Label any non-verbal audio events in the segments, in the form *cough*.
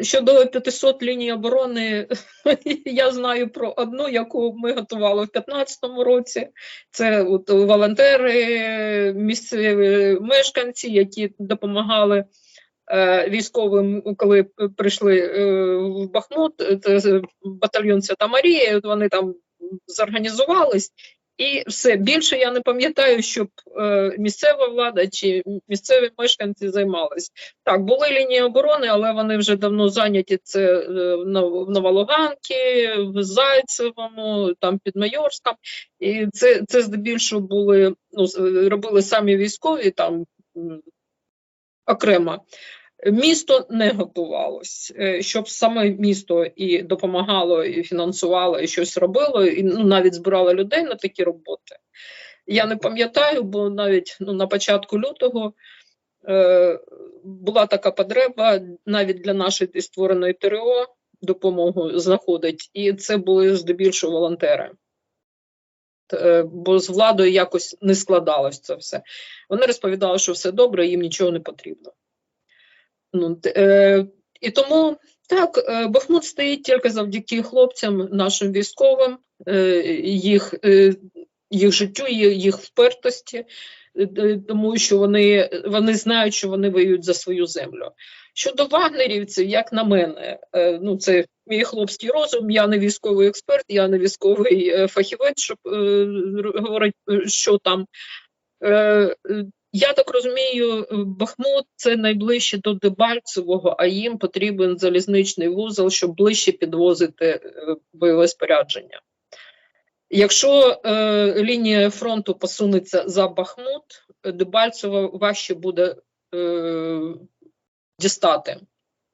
Щодо 500 ліній оборони, *laughs* я знаю про одну, яку ми готували в 2015 році. Це от волонтери, місцеві мешканці, які допомагали е, військовим, коли прийшли е, в Бахмут, це батальйон Свята Марія, от вони там зорганізувались. І все більше я не пам'ятаю, щоб е, місцева влада чи місцеві мешканці займались. Так, були лінії оборони, але вони вже давно зайняті. Це е, в Нов- в Новолуганці, в Зайцевому, там під Майорськом. І це, це здебільшого були, ну, робили самі військові там окремо. Місто не готувалось, Е, щоб саме місто і допомагало, і фінансувало, і щось робило, і ну, навіть збирало людей на такі роботи. Я не пам'ятаю, бо навіть ну, на початку лютого е, була така потреба навіть для нашої створеної ТРО допомогу знаходить, і це були здебільшого волонтери. Е, Бо з владою якось не складалось це все. Вони розповідали, що все добре, їм нічого не потрібно. Ну, е, і тому так, е, Бахмут стоїть тільки завдяки хлопцям, нашим військовим, е, їх, е, їх життю, їх впертості, е, тому що вони, вони знають, що вони воюють за свою землю. Щодо вагнерівців, як на мене, е, ну це мій хлопський розум, я не військовий експерт, я не військовий е, фахівець, щоб е, говорити, е, що там. Е, я так розумію, е, Бахмут це найближче до Дебальцевого, а їм потрібен залізничний вузол, щоб ближче підвозити е, бойове спорядження. Якщо е, лінія фронту посунеться за Бахмут, Дебальцево важче буде е, дістати.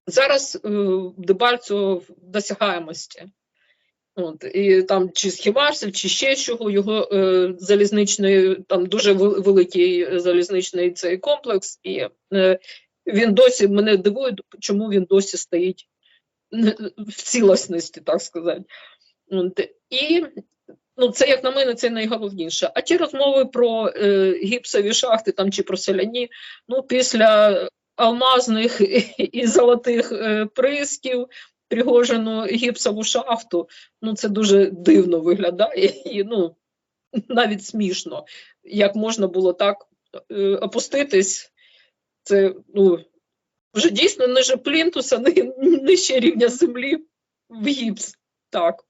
Зараз е, Дебальцево в досягаємості. От, і там чи з чи ще чого, його е, залізничний, там дуже великий залізничний цей комплекс, і е, він досі мене дивує, чому він досі стоїть в цілісності, так сказати. От, і ну, це, як на мене, це найголовніше. А ті розмови про е, гіпсові шахти там, чи про соляні, ну, після алмазних *laughs* і золотих е, присків, Пригожину гіпсову шахту, ну це дуже дивно виглядає і ну навіть смішно, як можна було так е, опуститись. Це ну вже дійсно ниже плінтуса, ни- нижче рівня землі в гіпс. Так.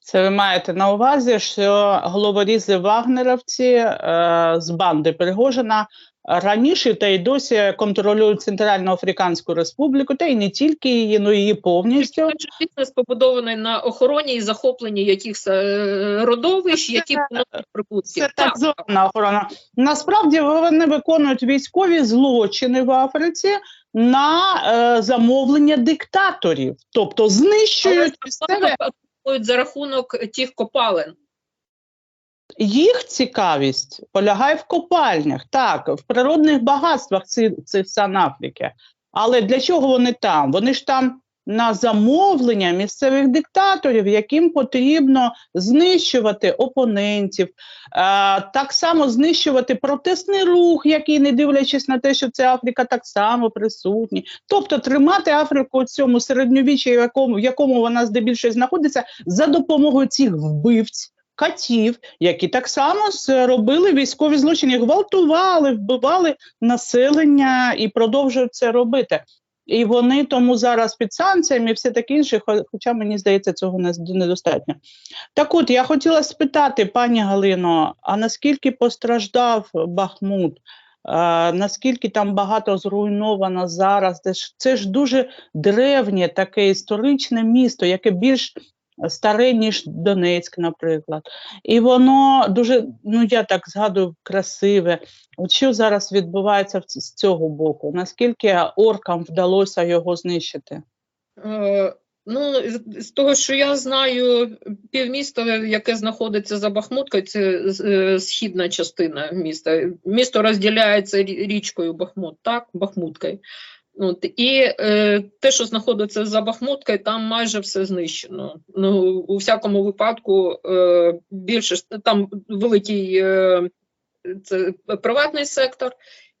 Це ви маєте на увазі, що головорізи вагнеровці е, з банди Пригожина раніше та й досі контролюють Центральну Африканську Республіку, та й не тільки її, ну її повністю. Бізнес побудований на охороні і захопленні якихось е, родовищ, які прибутки. Це так звана охорона. Насправді вони виконують військові злочини в Африці на е, замовлення диктаторів, тобто знищують місцеве за рахунок тих копалин. Їх цікавість полягає в копальнях, так, в природних багатствах цих, цих сан Африки. Але для чого вони там? Вони ж там на замовлення місцевих диктаторів, яким потрібно знищувати опонентів, е, так само знищувати протестний рух, який, не дивлячись на те, що це Африка так само присутні. Тобто тримати Африку у цьому середньовіччі, в якому, в якому вона здебільшого знаходиться, за допомогою цих вбивць катів, які так само робили військові злочини, гвалтували, вбивали населення і продовжують це робити. І вони тому зараз під санкціями і все таке інше, хоча мені здається, цього не- недостатньо. Так от, я хотіла спитати, пані Галино, а наскільки постраждав Бахмут? А, наскільки там багато зруйновано зараз? Це ж, це ж дуже древнє таке історичне місто, яке більш старе, ніж Донецьк, наприклад. І воно дуже, ну я так згадую, красиве. От що зараз відбувається з цього боку? Наскільки оркам вдалося його знищити? Е, Ну, з- того, що я знаю, півміста, яке знаходиться за Бахмуткою, це е, східна частина міста. Місто розділяється річкою Бахмут, так, Бахмуткою. От, і е, те, що знаходиться за Бахмуткою, там майже все знищено. Ну, у всякому випадку, е, більше там великий е, це приватний сектор,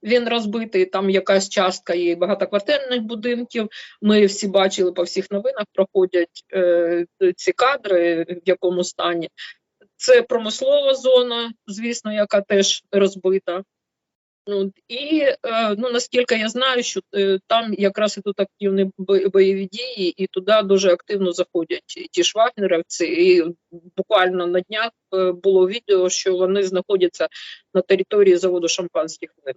Він розбитий, там якась частка є багатоквартирних будинків. Ми всі бачили по всіх новинах, проходять е, ці кадри, в якому стані. Це промислова зона, звісно, яка теж розбита. Ну, і е, ну, наскільки я знаю, що е, там якраз ідуть активні бо- бойові дії, і туди дуже активно заходять ті ж вагнерівці. І буквально на днях е, було відео, що вони знаходяться на території заводу шампанських вин.